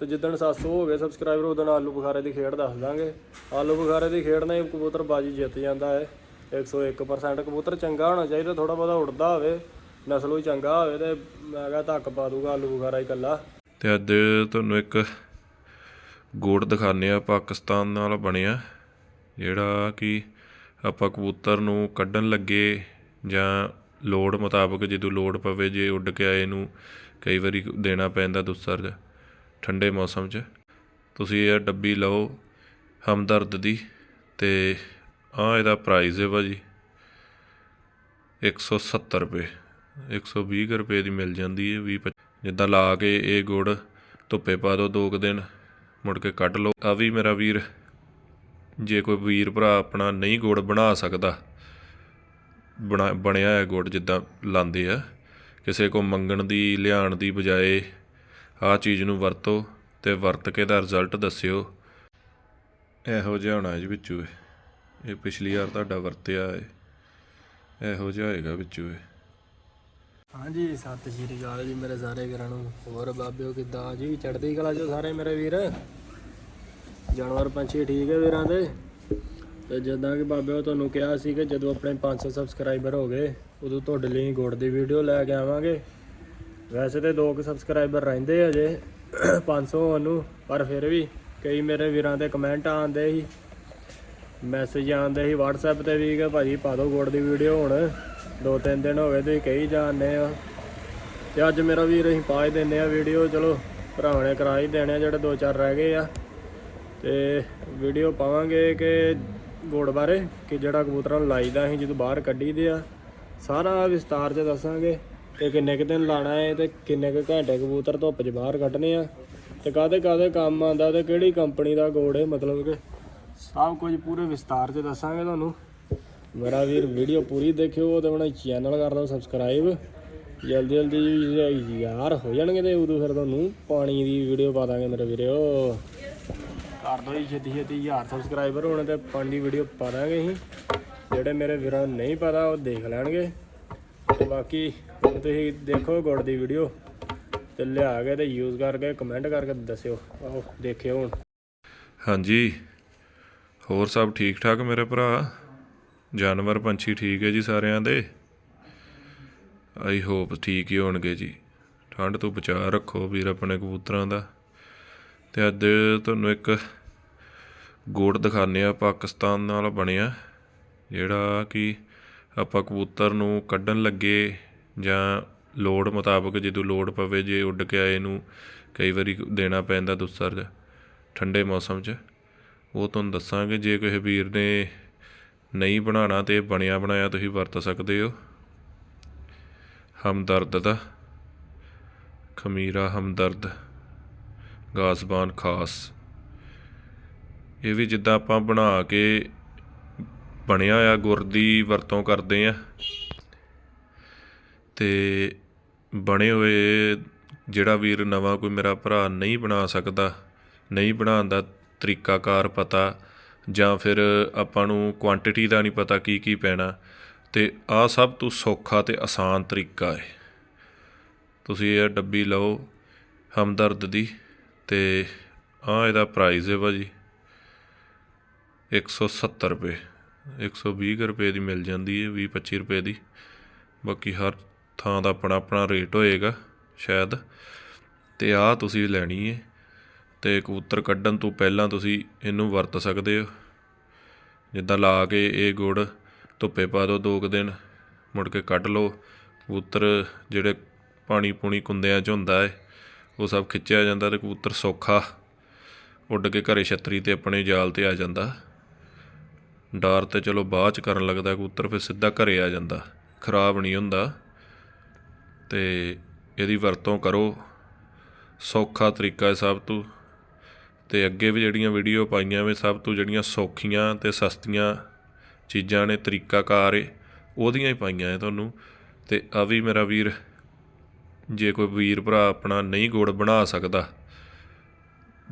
ਤੇ ਜਿੱਦਣ 700 ਹੋ ਗਏ ਸਬਸਕ੍ਰਾਈਬਰ ਉਦੋਂ ਆਲੂ ਬੁਖਾਰੇ ਦੀ ਖੇਡ ਦੱਸ ਦਾਂਗੇ। ਆਲੂ ਬੁਖਾਰੇ ਦੀ ਖੇਡ ਨਾਲ ਕਬੂਤਰ ਬਾਜੀ ਜਿੱਤ ਜਾਂਦਾ ਹੈ। 101% ਕਬੂਤਰ ਚੰਗਾ ਹੋਣਾ ਚਾਹੀਦਾ ਥੋੜਾ ਬਹੁਤਾ ਉੜਦਾ ਹੋਵੇ, ਨਸਲੋਂ ਹੀ ਚੰਗਾ ਹੋਵੇ ਤੇ ਮੈਂ ਕਿਹਾ ਧੱਕ ਪਾ ਦੂਗਾ ਆਲੂ ਬੁਖਾਰਾ ਇਕੱਲਾ। ਤੇ ਅੱਜ ਤੁਹਾਨੂੰ ਇੱਕ ਗੋੜ ਦਿਖਾਉਂਦੇ ਆ ਪਾਕਿਸਤਾਨ ਨਾਲ ਬਣਿਆ, ਜਿਹੜਾ ਕਿ ਆਪਾਂ ਕਬੂਤਰ ਨੂੰ ਕੱਢਣ ਲੱਗੇ ਜਾਂ ਲੋੜ ਮੁਤਾਬਕ ਜਦੋਂ ਲੋੜ ਪਵੇ, ਜੇ ਉੱਡ ਕੇ ਆਏ ਨੂੰ ਕਈ ਵਾਰੀ ਦੇਣਾ ਪੈਂਦਾ ਦੁਸਰ। 'ਚ ਠੰਡੇ ਮੌਸਮ 'ਚ। ਤੁਸੀਂ ਇਹ ਡੱਬੀ ਲਓ ਹਮਦਰਦ ਦੀ ਅਤੇ ਆ ਇਹਦਾ ਪ੍ਰਾਈਸ ਹੈ ਭਾਜੀ। 170 ਰੁਪਏ। 120 ਕੁ ਰੁਪਏ ਦੀ ਮਿਲ ਜਾਂਦੀ ਹੈ 20 ਜਿੱਦਾਂ ਲਾ ਕੇ ਇਹ ਗੁੜ ਧੁੱਪੇ ਪਾ ਦਿਓ ਦੋ ਕੁ ਦਿਨ, ਮੁੜ ਕੇ ਕੱਢ ਲਓ। ਆ ਵੀ ਮੇਰਾ ਵੀਰ, ਜੇ ਕੋਈ ਵੀਰ ਭਰਾ ਆਪਣਾ ਨਹੀਂ ਗੁੜ ਬਣਾ ਸਕਦਾ, ਬਣਾ, ਬਣਿਆ ਹੈ ਗੁੜ ਜਿੱਦਾਂ ਲਾਉਂਦੇ ਆ, ਕਿਸੇ ਕੋ ਮੰਗਣ ਦੀ, ਲਿਆਉਣ ਦੀ ਬਜਾਏ ਆਹ ਚੀਜ਼ ਨੂੰ ਵਰਤੋ ਤੇ ਵਰਤ ਕੇ ਦਾ ਰਿਜ਼ਲਟ ਦੱਸਿਓ। ਇਹੋ ਜਿਹਾ ਹੋਣਾ ਜੀ ਵਿੱਚੋਂ ਇਹ। ਪਿਛਲੀ ਵਾਰ ਤੁਹਾਡਾ ਵਰਤਿਆ ਹੈ ਇਹੋ ਜਿਹਾ ਹੋਏਗਾ ਵਿੱਚੋਂ ਇਹ। ਹਾਂਜੀ, ਸਤਿ ਸ਼੍ਰੀ ਅਕਾਲ ਜੀ ਮੇਰੇ ਸਾਰੇ ਵੀਰਾਂ ਨੂੰ। ਹੋਰ ਬਾਬਿਓ ਕਿੱਦਾਂ? ਜੀ, ਚੜ੍ਹਦੀ ਕਲਾ ਜੋ ਸਾਰੇ ਮੇਰੇ ਵੀਰ? ਜਾਨਵਰ ਪੰਛੀ ਠੀਕ ਹੈ ਵੀਰਾਂ ਦੇ? ਤੇ ਜਿੱਦਾਂ ਕਿ ਬਾਬਿਓ ਤੁਹਾਨੂੰ ਕਿਹਾ ਸੀ ਕਿ ਜਦੋਂ ਆਪਣੇ 500 ਸਬਸਕ੍ਰਾਈਬਰ ਹੋ ਗਏ, ਉਦੋਂ ਤੁਹਾਡੇ ਲਈ ਗੁੜ ਦੀ ਵੀਡੀਓ ਲੈ ਕੇ ਆਵਾਂਗੇ। ਵੈਸੇ ਤੇ ਦੋ ਕੁ ਸਬਸਕ੍ਰਾਈਬਰ ਰਹਿੰਦੇ ਆ ਜੇ 500 ਹੋਣ ਨੂੰ ਪਰ ਫਿਰ ਵੀ ਕਈ ਮੇਰੇ ਵੀਰਾਂ ਦੇ ਕਮੈਂਟ ਆਉਂਦੇ ਸੀ ਮੈਸੇਜ ਆਉਂਦੇ ਸੀ WhatsApp ਤੇ ਵੀ ਕਿ ਭਾਜੀ ਪਾ ਦਿਓ ਗੁੜ ਦੀ ਵੀਡੀਓ ਹੁਣ, ਦੋ ਤਿੰਨ ਦਿਨ ਹੋ ਗਏ ਤੁਸੀਂ ਕਹੀ ਜਾਂਦੇ ਆ। ਤੇ ਅੱਜ ਮੇਰਾ ਵੀਰ ਅਸੀਂ ਪਾ ਹੀ ਦਿੰਦੇ ਆ ਵੀਡੀਓ ਚਲੋ ਭਰਾਵਾਂ ਨੇ ਕਰਾ ਹੀ ਦੇਣੇ ਆ, ਜਿਹੜੇ ਦੋ ਚਾਰ ਰਹਿ ਗਏ ਆ। ਤੇ ਵੀਡੀਓ ਪਾਵਾਂਗੇ ਕਿ ਗੁੜ ਬਾਰੇ, ਕਿ ਜਿਹੜਾ ਕਬੂਤਰਾਂ ਨੂੰ ਲਾਈਦਾ ਅਸੀਂ ਜਦੋਂ ਬਾਹਰ ਕੱਢੀਦੇ ਆ। ਸਾਰਾ ਵਿਸਤਾਰ 'ਚ ਦੱਸਾਂਗੇ। ਕਿ ਕਿੰਨੇ ਕੁ ਦਿਨ ਲਾਣਾ ਹੈ ਤੇ ਕਿੰਨੇ ਕੁ ਘੰਟੇ ਕਬੂਤਰ ਧੁੱਪ 'ਚ ਬਾਹਰ ਕੱਢਣੇ ਆ? ਤੇ ਕਾਦੇ ਕਾਦੇ ਕੰਮ ਆਉਂਦਾ ਤੇ ਕਿਹੜੀ ਕੰਪਨੀ ਦਾ ਗੁੜ ਹੈ ਮਤਲਬ ਕਿ? ਸਭ ਕੁਝ ਪੂਰੇ ਵਿਸਤਾਰ 'ਚ ਦੱਸਾਂਗੇ ਤੁਹਾਨੂੰ। ਮੇਰਾ ਵੀਰ ਵੀਡੀਓ ਪੂਰੀ ਦੇਖਿਓ ਤੇ ਆਪਣਾ ਚੈਨਲ ਕਰ ਦਿਓ ਸਬਸਕ੍ਰਾਈਬ ਜਲਦੀ ਜਲਦੀ ਯਾਰ ਹੋ ਜਾਣਗੇ ਤੇ ਉਦੋਂ ਫਿਰ ਤੁਹਾਨੂੰ ਪਾਣੀ ਦੀ ਵੀਡੀਓ ਪਾ ਦਾਂਗੇ ਮੇਰੇ ਵੀਰੋ। ਕਰ ਦਿਓ ਜੀ ਛੇਤੀ ਛੇਤੀ, ਹਜ਼ਾਰ ਸਬਸਕ੍ਰਾਈਬਰ ਹੋਣ ਤੇ ਪਾਣੀ ਦੀ ਵੀਡੀਓ ਪਾ ਦਾਂਗੇ ਅਸੀਂ। ਜਿਹੜੇ ਮੇਰੇ ਵੀਰਾਂ ਨੂੰ ਨਹੀਂ ਪਤਾ, ਉਹ ਦੇਖ ਲੈਣਗੇ। ਬਾਕੀ ਹੁਣ ਤੁਸੀਂ ਦੇਖੋ ਗੁੜ ਦੀ ਵੀਡੀਓ ਤੇ ਲਿਆ ਕੇ ਤੇ ਯੂਜ਼ ਕਰਕੇ ਕਮੈਂਟ ਕਰਕੇ ਦੱਸਿਓ। ਆਹੋ, ਦੇਖਿਓ ਹੁਣ। ਹਾਂਜੀ। ਹੋਰ ਸਭ ਠੀਕ ਠਾਕ ਮੇਰੇ ਭਰਾ? ਜਾਨਵਰ, ਪੰਛੀ ਠੀਕ ਹੈ ਜੀ ਸਾਰਿਆਂ ਦੇ? ਆਈ ਹੋਪ ਠੀਕ ਹੀ ਹੋਣਗੇ ਜੀ। ਠੰਡ ਤੋਂ ਬਚਾ ਰੱਖੋ ਵੀਰ ਆਪਣੇ ਕਬੂਤਰਾਂ ਦਾ। ਤੇ ਅੱਜ ਤੁਹਾਨੂੰ ਇੱਕ ਗੋੜ ਦਿਖਾਉਂਦੇ ਆ ਪਾਕਿਸਤਾਨ ਨਾਲ ਬਣਿਆ, ਜਿਹੜਾ ਕਿ ਆਪਾਂ ਕਬੂਤਰ ਨੂੰ ਕੱਢਣ ਲੱਗੇ ਜਾਂ ਲੋੜ ਮੁਤਾਬਕ ਜਦੋਂ ਲੋੜ ਪਵੇ ਜੇ ਉੱਡ ਕੇ ਆਏ ਨੂੰ ਕਈ ਵਾਰੀ ਦੇਣਾ ਪੈਂਦਾ ਦੁਸਰ ਠੰਡੇ ਮੌਸਮ 'ਚ। ਉਹ ਤੁਹਾਨੂੰ ਦੱਸਾਂਗੇ ਜੇ ਕਿਸੇ ਵੀਰ ਨੇ ਨਹੀਂ ਬਣਾਉਣਾ ਤਾਂ ਬਣਿਆ ਬਣਾਇਆ ਤੁਸੀਂ ਵਰਤ ਸਕਦੇ ਹੋ। ਹਮਦਰਦ ਦਾ। ਖਮੀਰਾ ਹਮਦਰਦ। ਗਾਸਬਾਨ ਖਾਸ। ਇਹ ਵੀ ਜਿੱਦਾਂ ਆਪਾਂ ਬਣਾ ਕੇ ਬਣਿਆ ਹੋਇਆ ਗੁਰ ਦੀ ਵਰਤੋਂ ਕਰਦੇ ਆ। ਤੇ ਬਣੇ ਹੋਏ ਜਿਹੜਾ ਵੀਰ ਨਵਾਂ ਕੋਈ ਮੇਰਾ ਭਰਾ ਨਹੀਂ ਬਣਾ ਸਕਦਾ, ਨਹੀਂ ਬਣਾਉਣ ਦਾ ਤਰੀਕਾਕਾਰ ਪਤਾ, ਜਾਂ ਫਿਰ ਆਪਾਂ ਨੂੰ ਕੁਆਂਟੀਟੀ ਦਾ ਨਹੀਂ ਪਤਾ ਕੀ ਕੀ ਪੈਣਾ, ਤੇ ਆ ਸਭ ਤੋਂ ਸੌਖਾ ਤੇ ਆਸਾਨ ਤਰੀਕਾ ਹੈ ਤੁਸੀਂ ਇਹ ਡੱਬੀ ਲਓ ਹਮਦਰਦ ਦੀ, ਤੇ ਆ ਇਹਦਾ ਪ੍ਰਾਈਸ ਹੈ ਭਾਜੀ 170 ਰੁਪਏ। 120 ਕੁ ਰੁਪਏ ਦੀ ਮਿਲ ਜਾਂਦੀ ਹੈ, ਵੀਹ ਪੱਚੀ ਰੁਪਏ ਦੀ। ਬਾਕੀ ਹਰ ਥਾਂ ਦਾ ਆਪਣਾ ਆਪਣਾ ਰੇਟ ਹੋਏਗਾ ਸ਼ਾਇਦ। ਅਤੇ ਆਹ ਤੁਸੀਂ ਲੈਣੀ ਹੈ ਅਤੇ ਕਬੂਤਰ ਕੱਢਣ ਤੋਂ ਪਹਿਲਾਂ ਤੁਸੀਂ ਇਹਨੂੰ ਵਰਤ ਸਕਦੇ ਹੋ। ਜਿੱਦਾਂ ਲਾ ਕੇ ਇਹ ਗੁੜ ਧੁੱਪੇ ਪਾ ਦਿਓ ਦੋ ਕੁ ਦਿਨ, ਮੁੜ ਕੇ ਕੱਢ ਲਓ। ਕਬੂਤਰ ਜਿਹੜੇ ਪਾਣੀ ਪੂਣੀ ਕੁੰਦਿਆਂ 'ਚ ਹੁੰਦਾ ਹੈ, ਉਹ ਸਭ ਖਿੱਚਿਆ ਜਾਂਦਾ ਤੇ ਕਬੂਤਰ ਸੌਖਾ ਉੱਡ ਕੇ ਘਰੇ ਛਤਰੀ ਤੇ ਆਪਣੇ ਜਾਲ ਤੇ ਆ ਜਾਂਦਾ। ਡਰ ਤਾਂ ਚਲੋ ਬਾਅਦ ਚ ਕਰਨ ਲੱਗਦਾ ਕਬੂਤਰ, ਫਿਰ ਸਿੱਧਾ ਘਰੇ ਆ ਜਾਂਦਾ। ਖਰਾਬ ਨਹੀਂ ਹੁੰਦਾ। ਤੇ ਇਹਦੀ ਵਰਤੋਂ ਕਰੋ। ਸੌਖਾ ਤਰੀਕਾ ਹੈ ਸਭ ਤੋਂ। ਤੇ ਅੱਗੇ ਵੀ ਜਿਹੜੀਆਂ ਵੀਡੀਓ ਪਾਈਆਂ ਵੇ, ਸਭ ਤੋਂ ਜਿਹੜੀਆਂ ਸੌਖੀਆਂ ਤੇ ਸਸਤੀਆਂ ਚੀਜ਼ਾਂ ਨੇ, ਤਰੀਕਾਕਾਰ ਏ, ਉਹਦੀਆਂ ਹੀ ਪਾਈਆਂ ਐ ਤੁਹਾਨੂੰ। ਤੇ ਆ ਵੀ ਮੇਰਾ ਵੀਰ, ਜੇ ਕੋਈ ਵੀਰ ਭਰਾ ਆਪਣਾ ਨਹੀਂ ਗੁੜ ਬਣਾ ਸਕਦਾ,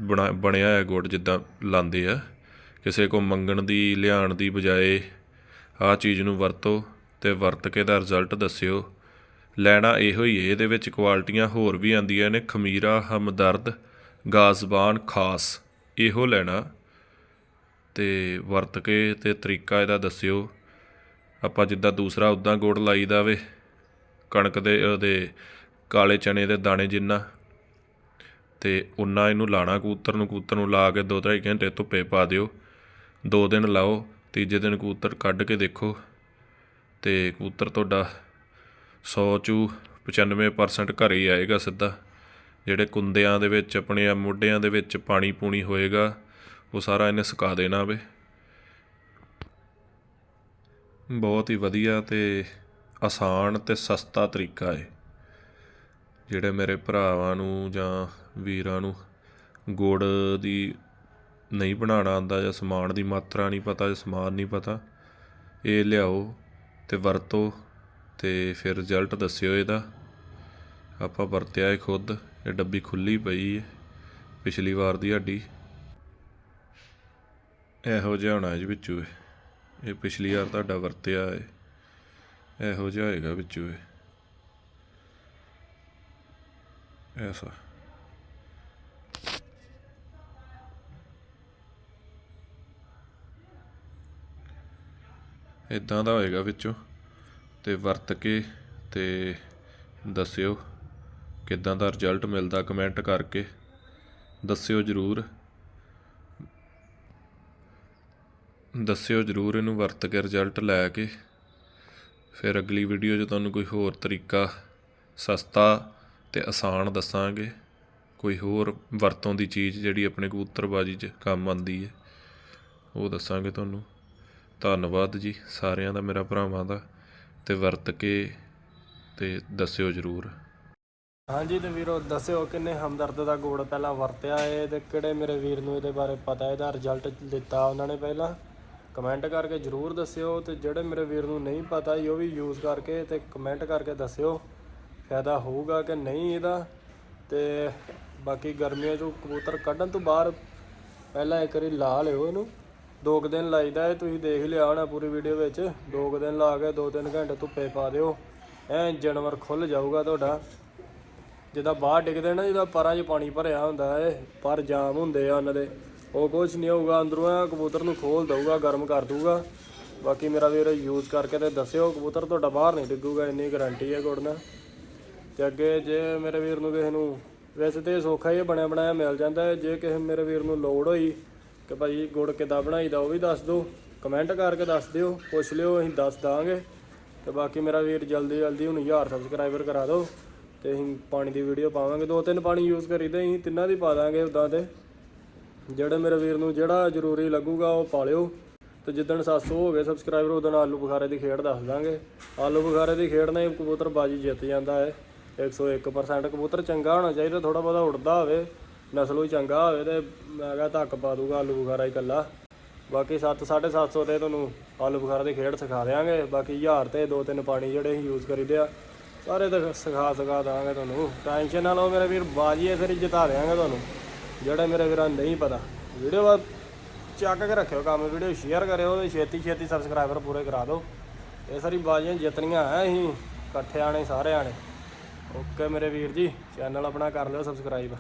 ਬਣਾ, ਬਣਿਆ ਹੈ ਗੁੜ ਜਿੱਦਾਂ ਲਾਉਂਦੇ ਆ। ਕਿਸੇ ਕੋ ਮੰਗਣ ਦੀ, ਲਿਆਉਣ ਦੀ ਬਜਾਏ ਆਹ ਚੀਜ਼ ਨੂੰ ਵਰਤੋ ਤੇ ਵਰਤ ਕੇ ਦਾ ਰਿਜ਼ਲਟ ਦੱਸਿਓ। ਲੈਣਾ ਇਹੋ ਹੀ ਹੈ ਇਹਦੇ ਵਿੱਚ ਕੁਆਲਿਟੀਆਂ ਹੋਰ ਵੀ ਆਂਦੀਆਂ ਨੇ। ਖਮੀਰਾ, ਹਮਦਰਦ, ਗਾਜ਼ਬਾਨ, ਖਾਸ, ਇਹੋ ਲੈਣਾ। ਤੇ ਵਰਤ ਕੇ ਤੇ ਤਰੀਕਾ ਇਹਦਾ ਦੱਸਿਓ। ਆਪਾਂ ਜਿੱਦਾਂ ਦੂਸਰਾ ਉਦਾਂ ਗੁੜ ਲਾਈ ਵੇ, ਕਣਕ ਦੇ, ਉਹਦੇ ਕਾਲੇ ਚਣੇ ਦੇ ਦਾਣੇ ਜਿੰਨਾ। ਤੇ ਉਨਾ ਇਹਨੂੰ ਲਾਣਾ ਕੂਤਰ ਨੂੰ ਕੂਤਰ ਨੂੰ ਲਾ ਕੇ ਦੋ ਢਾਈ ਘੰਟੇ ਧੁੱਪੇ ਪਾ ਦਿਓ। ਦੋ ਦਿਨ ਲਾਓ, ਤੀਜੇ ਦਿਨ ਕਬੂਤਰ ਕੱਢ ਕੇ ਦੇਖੋ। ਅਤੇ ਕਬੂਤਰ ਤੁਹਾਡਾ ਸੌ ਚੂ 95% ਘਰ ਹੀ ਆਏਗਾ ਸਿੱਧਾ। ਜਿਹੜੇ ਕੁੰਦਿਆਂ ਦੇ ਵਿੱਚ, ਆਪਣੇ ਆ ਮੋਢਿਆਂ ਦੇ ਵਿੱਚ ਪਾਣੀ ਪੂਣੀ ਹੋਏਗਾ, ਉਹ ਸਾਰਾ ਇਹਨੇ ਸੁਕਾ ਦੇਣਾ ਵੇ। ਬਹੁਤ ਹੀ ਵਧੀਆ ਤੇ ਆਸਾਨ ਤੇ ਸਸਤਾ ਤਰੀਕਾ ਹੈ ਜਿਹੜੇ ਮੇਰੇ ਭਰਾਵਾਂ ਨੂੰ ਜਾਂ ਵੀਰਾਂ ਨੂੰ ਗੁੜ ਦੀ ਨਹੀਂ ਬਣਾਉਣਾ ਆਉਂਦਾ ਜਾਂ ਸਮਾਨ ਦੀ ਮਾਤਰਾ ਨਹੀਂ ਪਤਾ ਜਾਂ ਸਮਾਨ ਨਹੀਂ ਪਤਾ, ਇਹ ਲਿਆਓ ਤੇ ਵਰਤੋ ਤੇ ਫਿਰ ਰਿਜ਼ਲਟ ਦੱਸਿਓ ਇਹਦਾ। ਆਪਾਂ ਵਰਤਿਆ ਹੈ ਖੁਦ, ਇਹ ਡੱਬੀ ਖੁੱਲੀ ਪਈ ਹੈ, ਪਿਛਲੀ ਵਾਰ ਦੀ ਹੱਡੀ ਇਹੋ ਜਿਹਾ ਹੋਣਾ ਜੀ ਵਿੱਚੋਂ ਇਹ। ਪਿਛਲੀ ਵਾਰ ਤੁਹਾਡਾ ਵਰਤਿਆ ਹੈ, ਇਹੋ ਜਿਹਾ ਹੋਏਗਾ ਵਿੱਚੋਂ ਇਹ। ਐਸਾ ਇੱਦਾਂ ਦਾ ਹੋਏਗਾ ਵਿੱਚੋਂ। ਅਤੇ ਵਰਤ ਕੇ ਅਤੇ ਦੱਸਿਓ ਕਿੱਦਾਂ ਦਾ ਰਿਜ਼ਲਟ ਮਿਲਦਾ ਕਮੈਂਟ ਕਰਕੇ। ਦੱਸਿਓ ਜਰੂਰ। ਦੱਸਿਓ ਜਰੂਰ ਇਹਨੂੰ ਵਰਤ ਕੇ ਰਿਜ਼ਲਟ ਲੈ ਕੇ। ਫਿਰ ਅਗਲੀ ਵੀਡੀਓ 'ਚ ਤੁਹਾਨੂੰ ਕੋਈ ਹੋਰ ਤਰੀਕਾ ਸਸਤਾ ਤੇ ਆਸਾਨ ਦੱਸਾਂਗੇ। ਕੋਈ ਹੋਰ ਵਰਤੋਂ ਦੀ ਚੀਜ਼ ਜਿਹੜੀ ਆਪਣੇ ਕਬੂਤਰਬਾਜੀ 'ਚ ਕੰਮ ਆਉਂਦੀ ਹੈ, ਉਹ ਦੱਸਾਂਗੇ ਤੁਹਾਨੂੰ। ਧੰਨਵਾਦ ਜੀ ਸਾਰਿਆਂ ਦਾ, ਮੇਰਾ ਭਰਾਵਾਂ ਦਾ, ਤੇ ਵਰਤ ਕੇ ਤੇ ਦੱਸਿਓ ਜਰੂਰ। ਹਾਂਜੀ ਤੇ ਵੀਰੋ, ਦੱਸਿਓ ਕਿੰਨੇ ਹਮਦਰਦ ਦਾ ਗੋੜ ਪਹਿਲਾਂ ਵਰਤਿਆ ਏ ਤੇ ਕਿਹੜੇ ਮੇਰੇ ਵੀਰ ਨੂੰ ਇਹਦੇ ਬਾਰੇ ਪਤਾ, ਇਹਦਾ ਰਿਜ਼ਲਟ ਦਿੱਤਾ ਉਹਨਾਂ ਨੇ ਪਹਿਲਾਂ? ਕਮੈਂਟ ਕਰਕੇ ਜਰੂਰ ਦੱਸਿਓ ਤੇ ਜਿਹੜੇ ਮੇਰੇ ਵੀਰ ਨੂੰ ਨਹੀਂ ਪਤਾ ਜੀ, ਉਹ ਵੀ ਯੂਜ਼ ਕਰਕੇ ਤੇ ਕਮੈਂਟ ਕਰਕੇ ਦੱਸਿਓ, ਫਾਇਦਾ ਹੋਊਗਾ ਕਿ ਨਹੀਂ ਇਹਦਾ? ਤੇ ਬਾਕੀ ਗਰਮੀਆਂ 'ਚੋਂ ਕਬੂਤਰ ਕੱਢਣ ਤੋਂ ਬਾਅਦ ਪਹਿਲਾਂ ਇੱਕ ਵਾਰੀ ਲਾ ਲਿਓ ਇਹਨੂੰ। ਦੋ ਕੁ ਦਿਨ ਲਾਈਦਾ ਹੈ ਤੁਸੀਂ ਦੇਖ ਲਿਆ ਹੋਣਾ ਪੂਰੀ ਵੀਡੀਓ ਵਿੱਚ। ਦੋ ਕੁ ਦਿਨ ਲਾ ਕੇ ਦੋ ਤਿੰਨ ਘੰਟੇ ਧੁੱਪੇ ਪਾ ਦਿਓ। ਐ ਜਾਨਵਰ ਖੁੱਲ ਜਾਊਗਾ ਤੁਹਾਡਾ। ਜਿੱਦਾਂ ਬਾਹਰ ਡਿੱਗਦੇ ਨਾ ਜਿੱਦਾਂ ਪਰਾਂ 'ਚ ਪਾਣੀ ਭਰਿਆ ਹੁੰਦਾ ਹੈ ਪਰ ਜਾਮ ਹੁੰਦੇ ਆ ਉਹਨਾਂ ਦੇ। ਉਹ ਕੁਝ ਨਹੀਂ ਹੋਊਗਾ ਅੰਦਰੋਂ ਆ ਕਬੂਤਰ ਨੂੰ ਖੋਲ ਦਊਗਾ ਗਰਮ ਕਰ ਦਊਗਾ। ਬਾਕੀ ਮੇਰਾ ਵੀਰ ਯੂਜ਼ ਕਰਕੇ ਤੇ ਦੱਸਿਓ ਕਬੂਤਰ ਤੁਹਾਡਾ ਬਾਹਰ ਨਹੀਂ ਡਿੱਗੂਗਾ ਇੰਨੀ ਗਾਰੰਟੀ ਹੈ ਗੁੜ ਨਾਲ। ਤੇ ਅੱਗੇ ਜੇ ਮੇਰੇ ਵੀਰ ਨੂੰ ਕਿਸੇ ਨੂੰ ਵੈਸੇ ਤੇ ਸੌਖਾ ਹੀ ਹੈ, ਬਣਿਆ ਬਣਾਇਆ ਮਿਲ ਜਾਂਦਾ ਜੇ ਕਿਸੇ ਮੇਰੇ ਵੀਰ ਨੂੰ ਲੋੜ ਹੋਈ ਕਿ ਭਾਈ ਗੁੜ ਕਿੱਦਾਂ ਬਣਾਈਦਾ ਉਹ ਵੀ ਦੱਸ ਦਿਓ ਕਮੈਂਟ ਕਰਕੇ ਦੱਸ ਦਿਓ, ਪੁੱਛ ਲਿਓ, ਅਸੀਂ ਦੱਸ ਦਾਂਗੇ। ਤੇ ਬਾਕੀ ਮੇਰਾ ਵੀਰ ਜਲਦੀ ਜਲਦੀ ਹੁਣ 1000 ਸਬਸਕ੍ਰਾਈਬਰ ਕਰਾ ਦਿਓ, ਤੇ ਅਸੀਂ ਪਾਣੀ ਦੀ ਵੀਡੀਓ ਪਾਵਾਂਗੇ। ਦੋ ਤਿੰਨ ਪਾਣੀ ਯੂਜ਼ ਕਰੀਦੇ ਅਸੀਂ ਤਿੰਨਾਂ ਦੀ ਪਾ ਦਾਂਗੇ ਉਦਾਂ ਤੇ। ਜਿਹੜੇ ਮੇਰੇ ਵੀਰ ਨੂੰ ਜਿਹੜਾ ਜ਼ਰੂਰੀ ਲੱਗੂਗਾ ਉਹ ਪਾ ਲਿਓ। ਤੇ ਜਿੱਦਣ 700 ਹੋ ਗਏ ਸਬਸਕ੍ਰਾਈਬਰ ਉਦੋਂ ਆਲੂ ਬੁਖਾਰੇ ਦੀ ਖੇਡ ਦੱਸ ਦਾਂਗੇ। ਆਲੂ ਬੁਖਾਰੇ ਦੀ ਖੇਡ ਨਾਲ ਹੀ ਕਬੂਤਰ ਬਾਜੀ ਜਿੱਤ ਜਾਂਦਾ ਹੈ। 101% ਕਬੂਤਰ ਚੰਗਾ ਹੋਣਾ ਚਾਹੀਦਾ ਥੋੜਾ ਬਹੁਤਾ ਉੜਦਾ ਹੋਵੇ। ਨਸਲੋਂ ਹੀ ਚੰਗਾ ਹੋਵੇ ਤੇ ਮੈਂ ਕਿਹਾ ਧੱਕ ਪਾ ਦੂਗਾ ਆਲੂ ਬੁਖਾਰਾ ਹੀ ਇਕੱਲਾ। ਬਾਕੀ 7 750 ਤੇ ਤੁਹਾਨੂੰ ਆਲੂ ਬੁਖਾਰਾ ਦੀ ਖੇਡ ਸਿਖਾ ਦਿਆਂਗੇ। ਬਾਕੀ 1000 ਤੇ ਦੋ ਤਿੰਨ ਪਾਣੀ ਜਿਹੜੇ ਅਸੀਂ ਯੂਜ਼ ਕਰੀਦੇ ਆ, ਸਾਰੇ ਤਾਂ ਸਿਖਾ ਸਿਖਾ ਦਾਂਗੇ ਤੁਹਾਨੂੰ। ਟੈਨਸ਼ਨ ਨਾ ਲਓ ਮੇਰੇ ਵੀਰ, ਬਾਜੀ ਇਸ ਵਾਰੀ ਜਿਤਾ ਦਿਆਂਗੇ ਤੁਹਾਨੂੰ। ਜਿਹੜਾ ਮੇਰੇ ਵੀਰਾਂ ਨੂੰ ਨਹੀਂ ਪਤਾ। ਵੀਡੀਓ ਬਾਅਦ ਚੱਕ ਕੇ ਰੱਖਿਓ ਕੰਮ, ਵੀਡੀਓ ਸ਼ੇਅਰ ਕਰਿਓ ਤੇ ਛੇਤੀ ਛੇਤੀ ਸਬਸਕ੍ਰਾਈਬਰ ਪੂਰੇ ਕਰਾ ਦਿਓ। ਇਹ ਸਾਰੀ ਬਾਜੀਆਂ ਜਿੱਤਣੀਆਂ ਆ ਅਸੀਂ, ਇਕੱਠੇ ਆਣੇ ਸਾਰੇ ਆਣੇ ਓਕੇ ਮੇਰੇ ਵੀਰ ਜੀ ਚੈਨਲ ਆਪਣਾ ਕਰ ਲਿਓ ਸਬਸਕ੍ਰਾਈਬ